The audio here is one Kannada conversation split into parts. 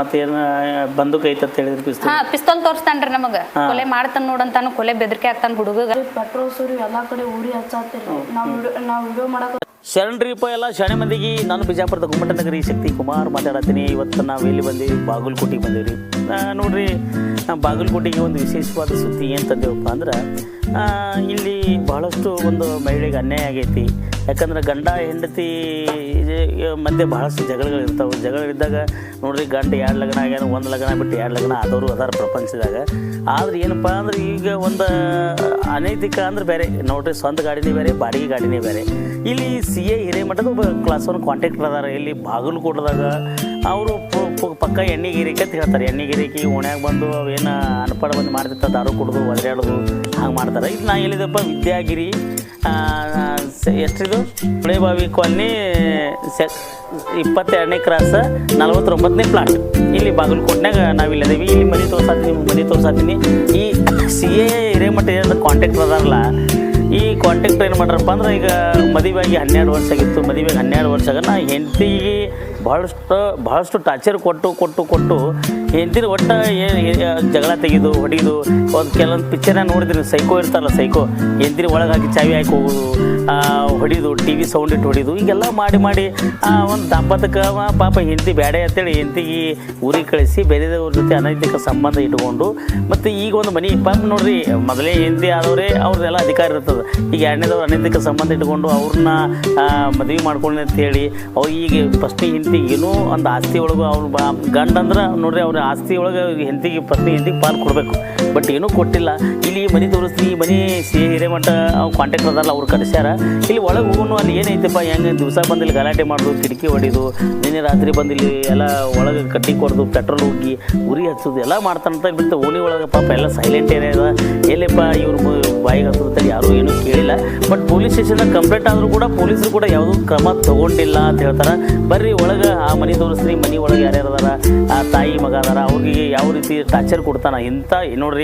ಮತ್ತೇನು ಬಂದೂಕ್ ಐತೆ ಅಂತ ಹೇಳಿದ್ರು ಪಿಸ್ತೂಲ್? ಹಾ ಪಿಸ್ತೂಲ್ ತೋರಿಸ್ತಾನ್ರಿ ನಮಗ. ಕೊಲೆ ಮಾಡ್ತಾನ ನೋಡಂತಾನು ಕೊಲೆ ಬೆದರಿಕೆ ಆಗ್ತಾನ ಹುಡುಗ ಪೆಟ್ರೋಲ್ ಸುರಿ ಎಲ್ಲಾ ಕಡೆ ಊರಿ ಹಚ್ಚಾತಿರಿ ನಾವ್ ವಿಡಿಯೋ ನಾವ್ ವಿಡಿಯೋ ಮಾಡಕ್ ಶರಣ್ರಿಪ್ಪ ಎಲ್ಲ ಶಾಣೆ ಮಂದಿಗೆ. ನಾನು ಬಿಜಾಪುರದ ಗುಮ್ಮಟ ನಗರಿ ಶಕ್ತಿ ಕುಮಾರ್ ಮಾತಾಡತ್ತೀನಿ. ಇವತ್ತು ನಾವು ಎಲ್ಲಿ ಬಂದೀವಿ? ಬಾಗಲಕೋಟೆಗೆ ಬಂದೀವಿ ರೀ. ನೋಡ್ರಿ ಬಾಗಲಕೋಟೆಗೆ ಒಂದು ವಿಶೇಷವಾದ ಸುದ್ದಿ ಏನು ತಂದೇವಪ್ಪ ಅಂದ್ರೆ ಇಲ್ಲಿ ಬಹಳಷ್ಟು ಒಂದು ಮಹಿಳೆಗೆ ಅನ್ಯಾಯ ಆಗೈತಿ. ಯಾಕಂದ್ರೆ ಗಂಡ, ಹೆಂಡತಿ ಮಧ್ಯೆ ಬಹಳಷ್ಟು ಜಗಳಗಳು ಇರ್ತಾವೆ. ಜಗಳಿದ್ದಾಗ ನೋಡ್ರಿ, ಗಂಡ ಎರಡು ಲಗ್ನ ಆಗ್ಯಾನ, ಒಂದು ಲಗ್ನ ಬಿಟ್ಟು ಎರಡು ಲಗ್ನ ಆದವರು ಅದಾರ ಪ್ರಪಂಚದಾಗ. ಆದ್ರೆ ಏನಪ್ಪ ಅಂದ್ರೆ ಈಗ ಒಂದು, ಅನೈತಿಕ ಅಂದ್ರೆ ಬೇರೆ. ನೋಡ್ರಿ, ಸ್ವಂತ ಗಾಡಿನೇ ಬೇರೆ, ಬಾಡಿಗೆ ಗಾಡಿನೇ ಬೇರೆ. ಇಲ್ಲಿ ಸಿ ಎ ಹಿರೇಮಠದ ಒಬ್ಬ ಕ್ಲಾಸ್ ಒನ್ ಕಾಂಟ್ಯಾಕ್ಟರ್ ಅದಾರ. ಇಲ್ಲಿ ಬಾಗಲಕೋಟದಾಗ ಅವರು ಪಕ್ಕ ಎಣ್ಣೆ ಗಿರಿಕೆ ಅಂತ ಹೇಳ್ತಾರೆ. ಎಣ್ಣೆ ಗಿರಿಕಿ ಓಣ್ಯಾಗ ಬಂದು ಅವೇನು ಅನ್ಪಡ ಬಂದು ಮಾಡ್ತಿರ್ತಾರೆ, ದಾರು ಕುಡಿದು ಒದರಾಡೋದು ಹಾಗೆ ಮಾಡ್ತಾರೆ. ಇದು ನಾ ಹೇಳಿದಪ್ಪ, ವಿದ್ಯಾಗಿರಿ ಎಷ್ಟಿದು ಹುಳೆ ಬಾವಿ ಕಾಲ್ನಿ, ಸೆ, ಇಪ್ಪತ್ತೆರಡನೇ ಕ್ರಾಸ್, ನಲವತ್ತೊಂಬತ್ತನೇ ಪ್ಲಾಟ್ ಇಲ್ಲಿ ಬಾಗಲಕೋಟ್ನಾಗ ನಾವಿಲ್ಲಿ ಅದೇವಿ ಇಲ್ಲಿ ಮನೆ ತೋರ್ಸಾತೀನಿ ಮನೆ ತೋರ್ಸಾತೀನಿ. ಈ ಸಿ ಎ ಹಿರೇಮಠ ಕಾಂಟ್ಯಾಕ್ಟ್ ಅದಾರಲ್ಲ ಈ ಕಾಂಟ್ಯಾಕ್ಟ್ ಏನು ಮಾಡ್ರಪ್ಪ ಅಂದ್ರೆ ಈಗ ಮದುವೆಯಾಗಿ ಹನ್ನೆರಡು ವರ್ಷ ಆಗಿತ್ತು. ಮದುವೆಗೆ ಹನ್ನೆರಡು ವರ್ಷ ಆಗ ನಾ ಹೆಂಡತಿಗೆ ಭಾಳಷ್ಟು ಭಾಳಷ್ಟು ಟಾರ್ಚರ್ ಕೊಟ್ಟು ಕೊಟ್ಟು ಕೊಟ್ಟು ಹೆಂಡತಿನ ಒಟ್ಟು ಏ- ಏ- ಜಗಳ ತೆಗೆದು, ಹೊಡಿದು, ಒಂದು ಕೆಲವೊಂದು ಪಿಕ್ಚರ್ನ ನೋಡಿದ್ರಿ, ಸೈಕೋ ಇರ್ತಾರಲ್ಲ, ಸೈಕೋ. ಹೆಂಡತಿನ ಒಳಗೆ ಹಾಕಿ ಚಾವಿ ಹಾಕಿ ಹೋಗೋದು ಹೊಡೆದು ಟಿ ವಿ ಸೌಂಡ್ ಇಟ್ಟು ಹೊಡಿದು, ಈಗೆಲ್ಲ ಮಾಡಿ ಮಾಡಿ ಒಂದು ದಾಂಪತ್ಯಕ್ಕೆ ಪಾಪ ಹೆಂಡತಿ ಬೇಡ ಅಂತೇಳಿ ಹೆಂಡತಿಗೆ ಊರಿಗೆ ಕಳಿಸಿ, ಬೇರೆದವ್ರ ಜೊತೆ ಅನೈತಿಕ ಸಂಬಂಧ ಇಟ್ಕೊಂಡು, ಮತ್ತು ಈಗ ಒಂದು ಮನೆ ಪಾಪ ನೋಡ್ರಿ, ಮೊದಲೇ ಹೆಂಡತಿ ಆದವರೇ, ಅವ್ರದ್ದೆಲ್ಲ ಅಧಿಕಾರ ಇರ್ತದೆ. ಈಗ ಎರಡನೇದವ್ರು ಅನೈತಿಕ ಸಂಬಂಧ ಇಟ್ಕೊಂಡು ಅವ್ರನ್ನ ಮದುವೆ ಮಾಡ್ಕೊಳ್ಳಿ ಅಂತ ಹೇಳಿ ಅವ್ರು ಈಗ ಫಸ್ಟಿಗೆ ಹೆಂಡತಿ ಏನೋ ಒಂದು ಆಸ್ತಿ ಒಳಗೂ ಅವ್ರು ಬಾ ಗಂಡ ಅಂದ್ರೆ ನೋಡ್ರಿ ಅವ್ರ ಆಸ್ತಿ ಒಳಗೆ ಹೆಂಡತಿಗೆ ಪತ್ನಿ ಹೆಂಡತಿಗೆ ಪಾಲು ಕೊಡಬೇಕು. ಬಟ್ ಏನೂ ಕೊಟ್ಟಿಲ್ಲ. ಇಲ್ಲಿ ಮನೆ ತೋರಿಸ್ತೀನಿ ಮನೆ ಸಿ ಹಿರೇಮಠ ಅವ್ರು ಕಾಂಟ್ಯಾಕ್ಟ್ ಅದಾರಲ್ಲ, ಅವ್ರು ಕರೆಸ್ಯಾರ ಇಲ್ಲಿ ಒಳಗೆ ಹೋಗೋನು ಅಲ್ಲಿ ಏನೈತಪ್ಪ ಹೆಂಗೆ ದಿವಸ ಬಂದು ಇಲ್ಲಿ ಗಲಾಟೆ ಮಾಡೋದು, ಕಿಟಕಿ ಹೊಡಿದು ನಿನ್ನೆ ರಾತ್ರಿ ಬಂದು ಇಲ್ಲಿ ಎಲ್ಲ ಒಳಗೆ ಕಟ್ಟಿ ಕೊಡೋದು ಪೆಟ್ರೋಲ್ ಹೋಗಿ ಉರಿ ಹಚ್ಚೋದು, ಎಲ್ಲ ಮಾಡ್ತಾನಂತ ಬಿಟ್ಟು ಓಣಿ ಒಳಗೆ ಪಾಪ ಎಲ್ಲ ಸೈಲೆಂಟ್ ಏರಿಯಾ ಎಲ್ಲಿಪ್ಪ ಇವ್ರು ಬಾಯಿಗೆ ಹತ್ತದ ಯಾರೂ ಏನೂ ಕೇಳಿಲ್ಲ. ಬಟ್ ಪೊಲೀಸ್ ಸ್ಟೇಷನ್ದಾಗ ಕಂಪ್ಲೇಂಟ್ ಆದರೂ ಕೂಡ ಪೊಲೀಸರು ಕೂಡ ಯಾವುದೂ ಕ್ರಮ ತಗೊಂಡಿಲ್ಲ ಅಂತ ಹೇಳ್ತಾರೆ. ಬರ್ರಿ ಒಳಗೆ, ಆ ಮನೆ ತೋರಿಸ್ರಿ, ಮನೆ ಒಳಗೆ ಯಾರ್ಯಾರು ಅದಾರ, ಆ ತಾಯಿ ಮಗ ಅದಾರ, ಅವ್ರಿಗೆ ಯಾವ ರೀತಿ ಟಾರ್ಚರ್ ಕೊಡ್ತಾನೆ ಇಂಥ ನೋಡ್ರಿ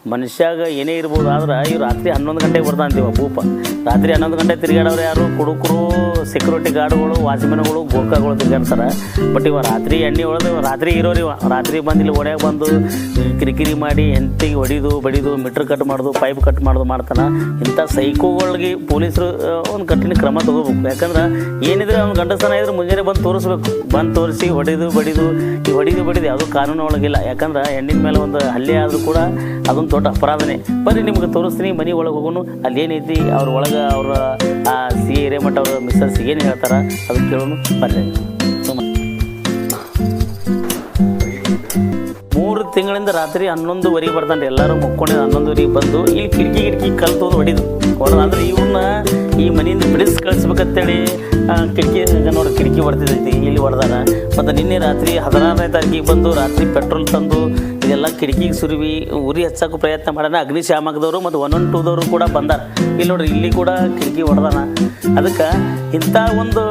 ಮನುಷ್ಯಾಗ ಏನೇ ಇರ್ಬೋದು ಆದ್ರೆ ಇವ್ರು ರಾತ್ರಿ ಹನ್ನೊಂದು ಗಂಟೆಗೆ ಬರ್ತಾಂತೀವ ಭೂಪ ರಾತ್ರಿ ಹನ್ನೊಂದು ಗಂಟೆ ತಿರುಗಾಡೋರು ಯಾರು? ಕುಡುಕರು ಸೆಕ್ಯೂರಿಟಿ ಗಾರ್ಡ್ಗಳು ವಾಚ್ಮೆನ್ಗಳು ಗೋರ್ಖಾಗಳು ತಿರ್ಗಾಡ್ತಾರೆ ಬಟ್ ಇವ ರಾತ್ರಿ ಎಣ್ಣೆ ಇವ ರಾತ್ರಿ ಇರೋರು ಇವ. ರಾತ್ರಿ ಬಂದು ಇಲ್ಲಿ ಒಡೆಯಾಗ ಬಂದು ಕಿರಿಕಿರಿ ಮಾಡಿ ಹೆಂಡತಿಗೆ ಹೊಡಿದು, ಬಡಿದು ಮೀಟ್ರ್ ಕಟ್ ಮಾಡೋದು ಪೈಪ್ ಕಟ್ ಮಾಡೋದು ಮಾಡ್ತಾನೆ. ಇಂಥ ಸೈಕೋಗಳಿಗೆ ಪೊಲೀಸರು ಒಂದು ಕಠಿಣ ಕ್ರಮ ತಗೋಬೇಕು. ಯಾಕಂದ್ರೆ ಏನಿದ್ರೆ ಅವ್ನು ಗಂಡಸನ ಇದ್ರೆ ಮುಂಜಾನೆ ಬಂದು ತೋರಿಸ್ಬೇಕು. ಬಂದು ತೋರಿಸಿ ಹೊಡೆದು, ಬಡಿದು, ಈ ಹೊಡಿದು, ಬಡಿದು ಯಾವುದೂ ಕಾನೂನು ಒಳಗಿಲ್ಲ. ಯಾಕಂದ್ರೆ ಹೆಣ್ಣಿನ ಮೇಲೆ ಒಂದು ಹಲ್ಲೆ ಆದರೂ ಕೂಡ ಅದೊಂದು ದೊಡ್ಡ ಅಪರಾಧನೇ ಬರೀ ನಿಮ್ಗೆ ತೋರಿಸ್ತೀನಿ, ಮನೆ ಒಳಗೆ ಹೋಗೋನು. ಅಲ್ಲಿ ಏನೈತಿ ಅವ್ರ ಒಳಗೆ ಅವ್ರ ಸಿ ಹಿರೇಮಠ ಅವರ ಮಿಸ್ಸಸ್ ಏನು ಹೇಳ್ತಾರ ಅದು ಕೇಳೋನು. ಬರ್ರಿ. ಮೂರು ತಿಂಗಳಿಂದ ರಾತ್ರಿ ಹನ್ನೊಂದುವರೆಗೆ ಬರ್ತಾನೆ ಎಲ್ಲರೂ ಮುಕ್ಕೊಂಡು ಹನ್ನೊಂದುವರೆಗೆ ಬಂದು ಇಲ್ಲಿ ಕಿಟಕಿ ಕಿಟಕಿ ಕಲ್ತು ಹೊಡಿದು. ಹೊಡೆದ ಅಂದ್ರೆ ಇವನ್ನ ಈ ಮನೆಯಿಂದ ಬಿಡಿಸಿ ಕಳಿಸ್ಬೇಕಂತೇಳಿ ಕಿಟಕಿ, ನೋಡಿ ಕಿಟಕಿ ಹೊಡೆದಿದ್ದೈತಿ ಇಲ್ಲಿ ಹೊಡೆದಾನ. ಮತ್ತು ನಿನ್ನೆ ರಾತ್ರಿ ಹದಿನಾರನೇ ತಾರೀಕಿಗೆ ಬಂದು ರಾತ್ರಿ ಪೆಟ್ರೋಲ್ ತಂದು ಇದೆಲ್ಲ ಕಿಟಕಿಗೆ ಸುರುವಿ, ಉರಿ ಹಚ್ಚಕ್ಕೆ ಪ್ರಯತ್ನ ಮಾಡೋಣ. ಅಗ್ನಿಶಾಮಕದವರು ಮತ್ತು ಒನ್ ಒನ್ ಟೂದವರು ಕೂಡ ಬಂದಾರ. ಇಲ್ಲಿ ನೋಡ್ರಿ, ಇಲ್ಲಿ ಕೂಡ ಕಿಟಕಿ ಹೊಡೆದಾನ. ಅದಕ್ಕೆ ಇಂಥ ಒಂದು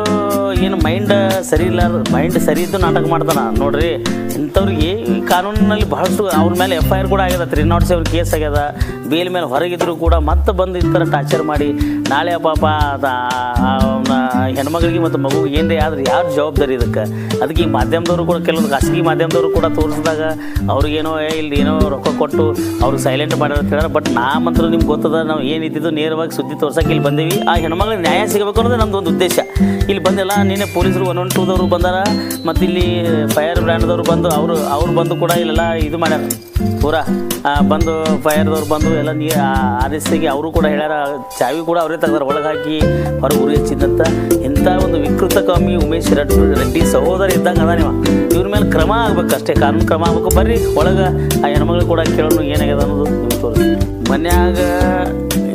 ಏನು ಮೈಂಡ್ ಸರಿ ಇಲ್ಲ ಮೈಂಡ್ ಸರಿ ಇದ್ದು ನಾಟಕ ಮಾಡ್ತಾನೆ. ನೋಡ್ರಿ, ಇಂಥವ್ರಿಗೆ ಕಾನೂನಿನಲ್ಲಿ ಬಹಳಷ್ಟು ಅವ್ರ ಮೇಲೆ ಎಫ್ ಐ ಆರ್ ಕೂಡ ಆಗ್ಯದ ತ್ರೀ ನಾಟ್ ಸೆವೆನ್ ಕೇಸ್ ಆಗ್ಯದ. ಬೇಲ್ ಮೇಲೆ ಹೊರಗಿದ್ರು ಕೂಡ ಮತ್ತೆ ಬಂದು ಈ ಥರ ಟಾರ್ಚರ್ ಮಾಡಿ, ನಾಳೆ ಪಾಪ ಅದ ಅವ್ನ ಹೆಣ್ಮಗಳಿಗೆ ಮತ್ತು ಮಗು ಏನೇ ಆದ್ರೆ ಯಾರು ಜವಾಬ್ದಾರಿ ಇದಕ್ಕೆ? ಅದಕ್ಕೆ ಈ ಮಾಧ್ಯಮದವರು ಕೂಡ ಕೆಲವೊಂದು ಖಾಸಗಿ ಮಾಧ್ಯಮದವರು ಕೂಡ ತೋರಿಸಿದಾಗ ಅವ್ರಿಗೇನೋ ಇಲ್ಲಿ ಏನೋ ರೊಕ್ಕ ಕೊಟ್ಟು ಅವ್ರಿಗೆ ಸೈಲೆಂಟ್ ಮಾಡ್ಯಾರ ಹೇಳ್ಯಾರ. ಬಟ್ ನಾ ಮಾತ್ರ ನಿಮ್ಗೆ ಗೊತ್ತದ, ನಾವು ಏನಿದ್ದಿದ್ದು ನೇರವಾಗಿ ಸುದ್ದಿ ತೋರ್ಸಕ್ಕೆ ಇಲ್ಲಿ ಬಂದೀವಿ. ಆ ಹೆಣ್ಮಗಳಿಗೆ ನ್ಯಾಯ ಸಿಗಬೇಕು ಅನ್ನೋದು ನಮ್ದು ಒಂದು ಉದ್ದೇಶ. ಇಲ್ಲಿ ಬಂದೆಲ್ಲ ನಿನ್ನೆ ಪೊಲೀಸರು ಒನ್ ಒನ್ ಟೂದವರು ಬಂದಾರ ಮತ್ತು ಇಲ್ಲಿ ಫೈರ್ ಬ್ರ್ಯಾಂಡ್ದವ್ರು ಬಂದು ಅವರು, ಅವ್ರು ಬಂದು ಕೂಡ ಇಲ್ಲೆಲ್ಲ ಇದು ಮಾಡ್ಯಾರ. ಪೂರಾ ಬಂದು ಫೈರ್ದವ್ರು ಬಂದು ಎಲ್ಲ ನೀ ಆರಿಸಿಗೆ ಅವರು ಕೂಡ ಹೇಳ್ಯಾರ, ಚಾವಿ ಕೂಡ ಅವರೇ ತೆಗ್ದಾರ ಒಳಗೆ ಹಾಕಿ ಹೊರಗೆ ಉರಿ ಹಚ್ಚಿದಂತ ಇಂಥ ಒಂದು ವಿಕೃತ ಕಮ್ಮಿ ಉಮೇಶ್ ರೆಡ್ಡಿ ರೆಡ್ಡಿ ಸಹೋದರ ಇದ್ದಂಗೆ ಅದ ನೀವು ಇವ್ರ ಮೇಲೆ ಕ್ರಮ ಆಗ್ಬೇಕು ಅಷ್ಟೇ, ಕಾನೂನು ಕ್ರಮ ಆಗ್ಬೇಕು. ಬರ್ರಿ, ಒಳಗೆ ಆ ಹೆಣ್ಮಗಳು ಕೂಡ ಕೇಳೋಣ ಏನಾಗ್ಯದ ಅನ್ನೋದು ನಿಮ್ಗೆ ತೋರಿಸಿ ಮನ್ಯಾಗ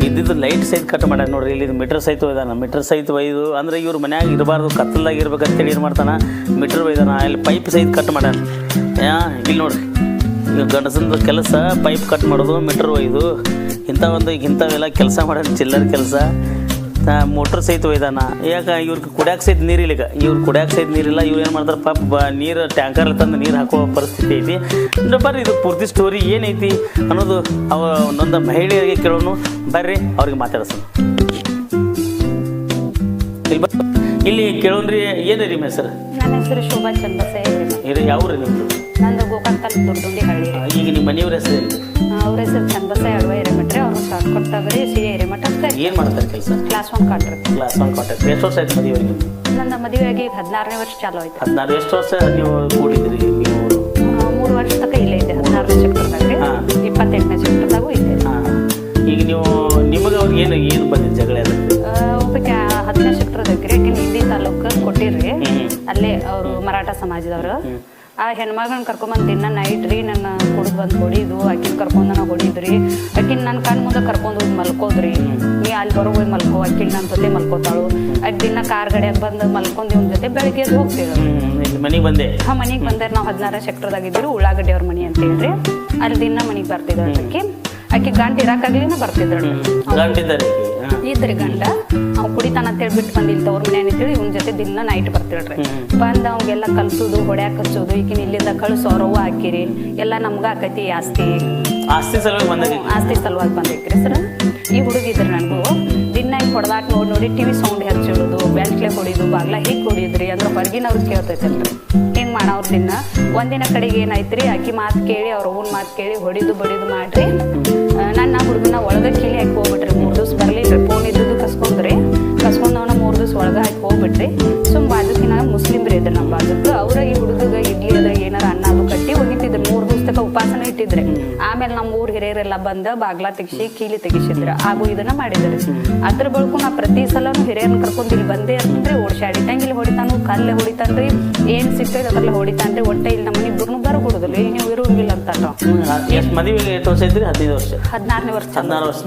ಇದ್ದಿದ್ದು ಲೈಟ್ ಸಹಿತ ಕಟ್ ಮಾಡ್ಯಾರ ನೋಡ್ರಿ ಇಲ್ಲಿ ಮೀಟರ್ ಸಹಿತ ಒಯ್ದಾನ ಮೀಟರ್ ಸಹಿತ ಒಯ್ದು, ಅಂದ್ರೆ ಇವ್ರ ಮನ್ಯಾಗ ಇರಬಾರ್ದು, ಕತ್ತಲ್ದಾಗ ಇರ್ಬೇಕಂತೇಳಿ ಏನು ಮಾಡ್ತಾನೆ ಮೀಟರ್ ಒಯ್ದಾನ ಇಲ್ಲಿ ಪೈಪ್ ಸಹಿತ ಕಟ್ ಮಾಡ್ಯಾನ ಇಲ್ಲಿ ನೋಡ್ರಿ ಈಗ ಗಂಡಸಂದ ಕೆಲಸ ಪೈಪ್ ಕಟ್ ಮಾಡೋದು ಮೀಟರ್ ಒಯ್ದು ಇಂಥ ಒಂದು ಇಂಥವೆಲ್ಲ ಕೆಲಸ ಮಾಡ್ಯಾನ ಚಿಲ್ಲರ್ ಕೆಲಸ. ಮೋಟ್ರ್ ಸಹಿತ ಒಯ್ದಾನ. ಯಾಕೆ ಇವ್ರಿಗೆ ಕುಡ್ಯಾಕ ಸಹಿತ ನೀರಿಲ್ಲ ಈಗ. ಇವ್ರು ಕುಡ್ಯಾಕ ಸಹಿತ ನೀರಿಲ್ಲ, ಇವ್ರು ಏನು ಮಾಡ್ತಾರೆ ಪಾಪ ನೀರು ಟ್ಯಾಂಕರ್ ತಂದು ನೀರು ಹಾಕೋ ಪರಿಸ್ಥಿತಿ ಐತಿ. ಬರ್ರಿ, ಇದು ಪೂರ್ತಿ ಸ್ಟೋರಿ ಏನೈತಿ ಅನ್ನೋದು ಅವ ಒಂದೊಂದು ಮಹಿಳೆಯರಿಗೆ ಕೇಳೋನು. ಬರ್ರಿ, ಅವ್ರಿಗೆ ಮಾತಾಡ್ಸೋಣ. ಇಲ್ಲಿ ಇಲ್ಲಿ ಕೇಳೋನ್ರಿ ಏನು ನಿಮ್ಮ ಹೆಸರು? ನನ್ನ ಹೆಸರು ಶೋಭಾ ಚಂದಸೆ ಇದು ಯಾವ ರೀ ನಿಮ್ದು? ನಂದು ಗೋಕಾಕ್ ತಾಲೂಕು ದೊಡ್ಡದುಂಡಿ ಹಳ್ಳಿ ಈಗ ನಿಮ್ಮ ಮನೆಯವ್ರ ಹೆಸರು ಏನು? ಅವ್ರ ಹೆಸರು ಚಂದಸೆ ಅಳ್ವ ಹಿರೇಮಠ್ರಿ ಅವ್ರು ಶಾರ್ಟ್ ಕೊಟ್ಟಾಗ್ರಿ ಸಿ ಎ ಹಿರೇಮಠ ಅಂತ. ಏನು ಮಾಡ್ತಾರೆ ಕೆಲಸ? ಕ್ಲಾಸ್ ಒನ್ ಕಾಟ್ರಿ ಕ್ಲಾಸ್ ಒನ್ ಕಾಂಟ್ಯಾಕ್ಟ್ ಎಷ್ಟು ವರ್ಷ ಆಯ್ತು ಮದುವೆ ನನ್ನ ಮದುವೆಯಾಗಿ ಈಗ ಹದಿನಾರನೇ ವರ್ಷ ಚಾಲು ಆಯ್ತು. ಹದಿನಾರು ಎಷ್ಟು ವರ್ಷ ನೀವು ಕೂಡಿದ್ರಿ ನೀವು ಮೂರು ವರ್ಷ ತನಕ ಇಲ್ಲೇ ಇದ್ದೆ ಹದಿನಾರು ಸೆಕ್ಟರ್ದಾಗ ರೀ ಹಾ. ಇಪ್ಪತ್ತೆಂಟನೇ ಸೆಕ್ಟರ್ದಾಗೂ ಇದ್ದೆ. ಈಗ ನೀವು ನಿಮಗೆ ಅವ್ರಿಗೆ ಏನು ಏನು ಬಂದಿದ್ದು ಜಗಳ ಮರಾಠ ಸಮಾಜದವರು. ಆ ಹೆಣ್ಮಗಳನ್ನ ಕರ್ಕೊಂಬಂದು ದಿನ ನೈಟ್ ರೀ ನನ್ನ ಕುಡಿದು ಬಂದು ಹೊಡಿದು ಆಕಿನ ಕರ್ಕೊಂಡು ನಾನು ಹೊಡಿದ್ರಿ ಆಕಿನ ನನ್ನ ಕಣ್ ಮುಂದೆ ಕರ್ಕೊಂಡು ಹೋಗಿ ಮಲ್ಕೋದ್ರಿ ನೀ ಅಲ್ಲಿ ಬರೋ ಹೋಗಿ ಮಲ್ಕೋ ಆಕಿನ ನನ್ನ ಜೊತೆ ಮಲ್ಕೋತಾಳು. ಆಕೆ ದಿನ ಕಾರ್ ಗಡಿಯಾಗ ಬಂದು ಮಲ್ಕೊಂಡು ಇವ್ನ ಜೊತೆ ಬೆಳಗ್ಗೆ ಎದ್ದು ಮನೆಗೆ ಬಂದೆ. ಹಾ ಮನೆಗೆ ಬಂದ್ರೆ ನಾವು ಹದಿನಾರ ಸೆಕ್ಟರ್ದಾಗ ಇದ್ರು ಉಳ್ಳಾಗಡ್ಡಿ ಅವ್ರ ಮನೆ ಅಂತ ಹೇಳ್ರಿ. ಅಲ್ಲಿ ದಿನ ಮನೆಗೆ ಬರ್ತಿದ್ರು ಆಕೆ ಆಕೆ ಗಂಟು ಗಂಟಿದ್ದಾರೆ ಹಾಂ ಇದ್ರಿ ಗಂಡ ಅವ್ ಕುಡಿತಾನ ಅಂತ ಹೇಳ್ಬಿಟ್ಟು ಬಂದಿಲ್ಲ ತವ್ರ ಮನೆ ಅಂತೇಳಿ ಇವ್ನ ಜೊತೆ ದಿನ ನೈಟ್ ಬರ್ತಿಳ್ರಿ ಬಂದ ಅವಂಗೆಲ್ಲ ಕಲ್ಸೋದು ಹೊಡ್ಯಾಕ ಹಚ್ಚೋದು ಈಗಿನ ಇಲ್ಲಿಂದ ಕಳ್ಸೋರವ್ವ ಹಾಕಿರಿ ಎಲ್ಲ ನಮ್ಗ ಆಕೈತಿ ಆಸ್ತಿ. ಆಸ್ತಿ ಸಲುವಾಗಿ ಬಂದಾಗ ಆಸ್ತಿ ಸಲುವಾಗಿ ಬಂದೈತ್ರಿ ಸರ್. ಈ ಹುಡುಗಿದ್ರು ನನಗೂ ದಿನ ಹಿಂಗೆ ಹೊಡೆದಾಟ ನೋಡಿ ನೋಡಿ ಟಿವಿ ಸೌಂಡ್ ಹಚ್ಚಿಡೋದು ಬ್ಯಾಂಕ್ಲೆ ಹೊಡಿದು ಬಾಗ್ಲ ಹೀಗೆ ಕೊಡಿದ್ರಿ ಅಂದ್ರೆ ಹೊರಗಿನವ್ರು ಕೇಳ್ತೈತಲ್ರಿ. ಹಿಂಗೆ ಮಾಡೋರು ದಿನ. ಒಂದಿನ ಕಡೆಗೆ ಏನಾಯ್ತು ರೀ ಆಕಿ ಮಾತು ಕೇಳಿ ಅವ್ರ ಅವ್ವನ ಮಾತು ಕೇಳಿ ಹೊಡಿದು ಬಡಿದು ಮಾಡ್ರಿ. ಹುಡುಗನ ಒಳಗೆ ಕೀಲಿ ಹಾಕಿ ಹೋಗ್ಬಿಟ್ರಿ. ಮೂರು ದಿವ್ಸ ಬರ್ಲಿಲ್ರಿ ಫೋನ್ ಇದ್ದದ್ದು ಕಸ್ಕೊಂಡ್ರಿ. ಅವನ ಮೂರು ದಿವ್ಸ ಒಳಗೆ ಹಾಕಿ ಹೋಗ್ಬಿಟ್ರಿ. ಸುಮ್ ಬಾಜುಕಿನ ಮುಸ್ಲಿಮ್ರಿ ಇದ್ರು ನಮ್ಮ ಬಾಜುಕ್ ಅವ್ರ ಈ ಹುಡುಗ ಇಡ್ಲಿ ಅದ ಏನಾರ ಅನ್ನ ಅದು ಕಟ್ಟಿ ಒಗಿತಿದ್ರು ಮೂರು ದಿವ್ಸ ತಕ ಉಪವಾಸನ ಇಟ್ಟಿದ್ರಿ. ಆಮೇಲೆ ನಮ್ಮ ಊರ್ ಹಿರಿಯರೆಲ್ಲ ಬಂದ ಬಾಗ್ಲಾ ತೆಗಿಸಿ, ಕೀಲಿ ತೆಗಿಸಿದ್ರ. ಹಾಗೂ ಇದನ್ನ ಮಾಡಿದ್ರಿ. ಅದ್ರ ಬಳಕು ನಾ ಪ್ರತಿ ಸಲ ಹಿರಿಯರನ್ನ ಕರ್ಕೊಂಡು ಇಲ್ಲಿ ಬಂದೇ ಅಂತಂದ್ರೆ ಓಡ್ಸಾಡಿ ಇಲ್ಲಿ ಹೊಡಿತಾನು, ಕಲ್ಲೆ ಹೊಡಿತಾನ್ರಿ, ಏನ್ ಸಿಗ್ತೈತೆ ಅದ್ರಲ್ಲಿ ಹೊಡಿತಾನ್ರಿ. ಒಟ್ಟೆ ಇಲ್ಲಿ ನಮ್ಮ ಬರ ಕೊಡುದಿಲ್ಲ ಇಲ್ಲಿ ನೀವು ಇರುವಂಗಿಲ್ಲ ಅಂತ ಎಷ್ಟು ಮದುವೆಗೆ ಎಷ್ಟು ವರ್ಷ ಐತ್ರಿ ಹದಿನೈದು ವರ್ಷ. ಹದಿನಾರನೇ ವರ್ಷ. ಹದಿನಾರು ವರ್ಷ.